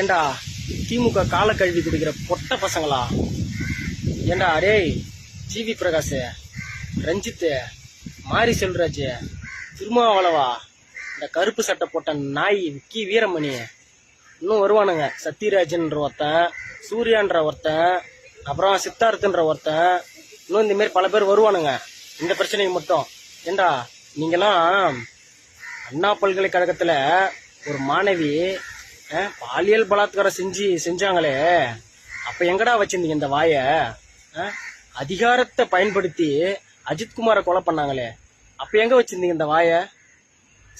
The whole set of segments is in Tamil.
ஏண்டா திமுக கால கழுவி குடிக்கிற பொட்ட பசங்களா? ஏண்டா அரே ஜிவி பிரகாஷ் ரஞ்சித்து மாரி செல்வராஜ் திருமாவளவா இந்த கருப்பு சட்டை போட்ட நாய் கி வீரமணி இன்னும் வருவானுங்க. சத்யராஜன்ற ஒருத்தன் சூர்யான்ற ஒருத்தன் அப்புறம் சித்தார்த்துன்ற ஒருத்தன் இன்னும் இந்த மாதிரி பல பேர் வருவானுங்க. இந்த பிரச்சனைக்கு மட்டும். ஏண்டா நீங்களாம் அண்ணா பல்கலைக்கழகத்தில் ஒரு மாணவி பாலியல் பலாத்காரம் செஞ்சு செஞ்சாங்களே. அப்ப எங்கடா வச்சிருந்தீங்க இந்த வாய? அதிகாரத்தை பயன்படுத்தி அஜித்குமாரை கொலை பண்ணாங்களே. அப்ப எங்க வச்சிருந்தீங்க இந்த வாய?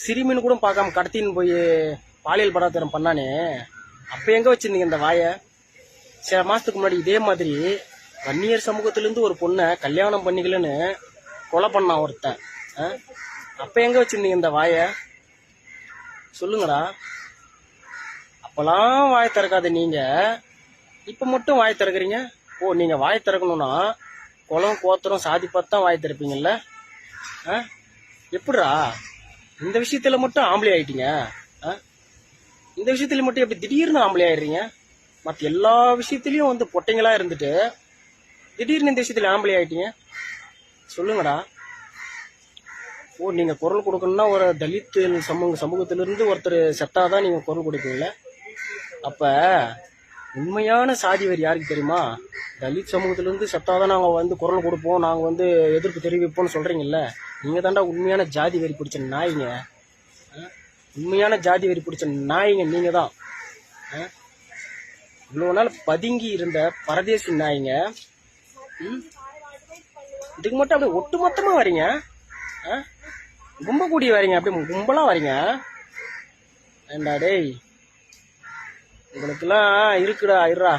சிறுமின்னு கூட பார்க்காம கடத்தின்னு போய் பாலியல் பலாத்காரம் பண்ணானே. அப்ப எங்க வச்சிருந்தீங்க இந்த வாய? சில மாசத்துக்கு முன்னாடி இதே மாதிரி வன்னியர் சமூகத்திலிருந்து ஒரு பொண்ணை கல்யாணம் பண்ணிக்கலன்னு கொலை பண்ணான் ஒருத்தன். ஆ? அப்ப எங்க வச்சிருந்தீங்க இந்த வாய? சொல்லுங்கடா. அப்பெல்லாம் வாய் திறக்காத நீங்க. இப்ப மட்டும் வாய் திறக்குறீங்க? ஓ நீங்க வாய் திறக்கணும்னா குளம் கோத்திரம் சாதி பார்த்து தான் வாய் திறப்பீங்கல்ல? ஆ? எப்படிடா? இந்த விஷயத்துல மட்டும் ஆம்பளை ஆயிட்டீங்க. ஆ? இந்த விஷயத்துல மட்டும் எப்படி திடீர்னு ஆம்பளை ஆயிடுறீங்க? மத்த எல்லா விஷயத்திலயும் வந்து பொட்டைங்களா இருந்துட்டு திடீர்னு இந்த விஷயத்துல ஆம்பளை ஆயிட்டீங்க? சொல்லுங்கடா. ஓ நீங்க குரல் கொடுக்கணும்னா ஒரு தலித் சமூக சமூகத்திலிருந்து ஒருத்தர் செத்தாதான் நீங்க குரல் கொடுப்பீங்களே அப்ப உண்மையான சாதி வேறு யாருக்கு தெரியுமா? தலித் சமூகத்திலிருந்து செத்தாதான் நாங்கள் வந்து குரல் கொடுப்போம் நாங்கள் வந்து எதிர்ப்பு தெரிவிப்போம்னு சொல்கிறீங்கல்ல நீங்கள் தாண்டா உண்மையான ஜாதி வரி பிடிச்ச நாய்ங்க. ஆ? உண்மையான ஜாதி வரி பிடிச்ச நாய்ங்க நீங்கள் தான். இவ்வளோ நாள் பதுங்கி இருந்த பரதேசி நாய்ங்க ம்? இதுக்கு மட்டும் அப்படியே ஒட்டு மொத்தமாக வரீங்க? ஆ? கும்ப கூடி வரீங்க அப்படியே கும்பலாக வரீங்க? ஏண்டா டேய் உங்களுக்கெல்லாம் இருக்குடா இருடா.